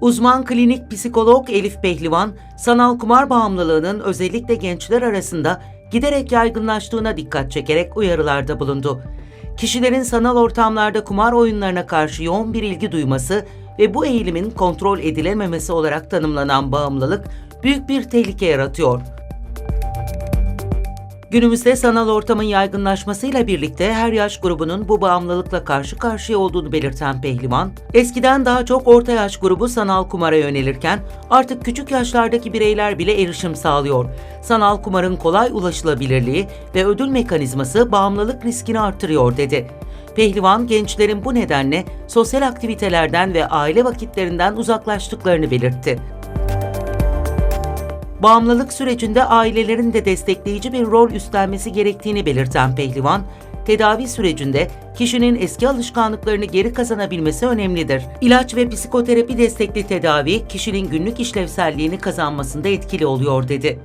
Uzman klinik psikolog Elif Pehlivan, sanal kumar bağımlılığının özellikle gençler arasında giderek yaygınlaştığına dikkat çekerek uyarılarda bulundu. Kişilerin sanal ortamlarda kumar oyunlarına karşı yoğun bir ilgi duyması ve bu eğilimin kontrol edilememesi olarak tanımlanan bağımlılık büyük bir tehlike yaratıyor. Günümüzde sanal ortamın yaygınlaşmasıyla birlikte her yaş grubunun bu bağımlılıkla karşı karşıya olduğunu belirten Pehlivan, eskiden daha çok orta yaş grubu sanal kumara yönelirken artık küçük yaşlardaki bireyler bile erişim sağlıyor. Sanal kumarın kolay ulaşılabilirliği ve ödül mekanizması bağımlılık riskini artırıyor dedi. Pehlivan gençlerin bu nedenle sosyal aktivitelerden ve aile vakitlerinden uzaklaştıklarını belirtti. Bağımlılık sürecinde ailelerin de destekleyici bir rol üstlenmesi gerektiğini belirten Pehlivan, tedavi sürecinde kişinin eski alışkanlıklarını geri kazanabilmesi önemlidir. İlaç ve psikoterapi destekli tedavi kişinin günlük işlevselliğini kazanmasında etkili oluyor dedi.